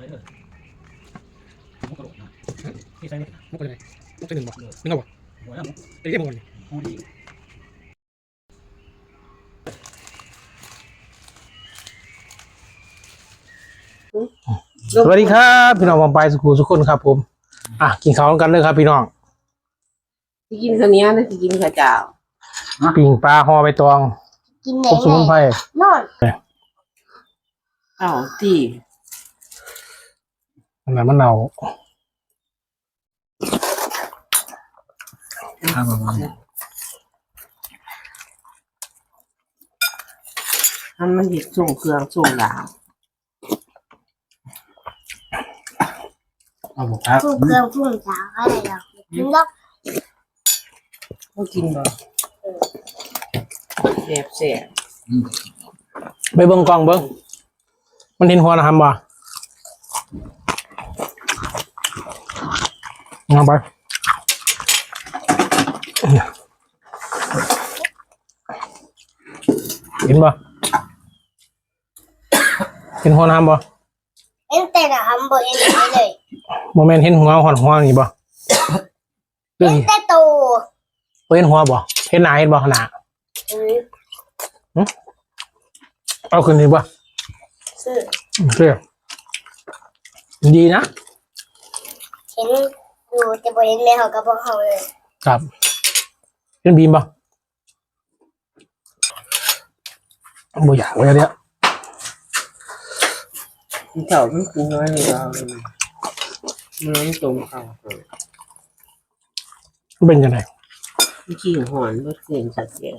สมุกไปเลยมุกไปหนึ่งบ่หนึ่งเอาบ่หัแค่บ่เลยสวัสดีครับพี่น้องวงไปสุขุสุขคนครับ ผม อะกินข้าวกันเลยครับ พี่น้องสิกินข้าวเนี้ยนะสิกินข้าวเจ้าปิ่งปลาห่อใบตองกินไหนครบสมุนไพรนอนอ้าวตี อันนั้นมันเน่าข้าวมันทำมันเห็ดส่งเครื่องส่งดาวเอาบอกครับผู้เครื่องผู้สาวอะไรหรอกกินแล้วเขากินบ่แซ่บแซ่บไปเบิ้งกล้องเบิ้งมันเห็นหัวนะครับบ่ เอาไปเห็นบ่เห็นหัวนะครับบ่เอ็นแต่ละฮัมเบอร์เอ็นไหนเลยโมเมนต์เห็นหัวหอนหัวนี่บ่เรื่องเอ็นแต่โตเห็นหัวบ่เห็นหน้าเห็นบ่หน้าอืมเอาคืนนี้บ่ซื้อโอเคดีนะเห็น อยู่แต่บ่เห็นแม่เขากับพวกเขาเลยครับเป็นบีมบ่บ่อยากเลยเนี่ยที่เจ้ามันกินน้อยเลยเรามันตรงเขาเป็นยังไงมันขี้หอนบ่เสียงสัตว์เสีย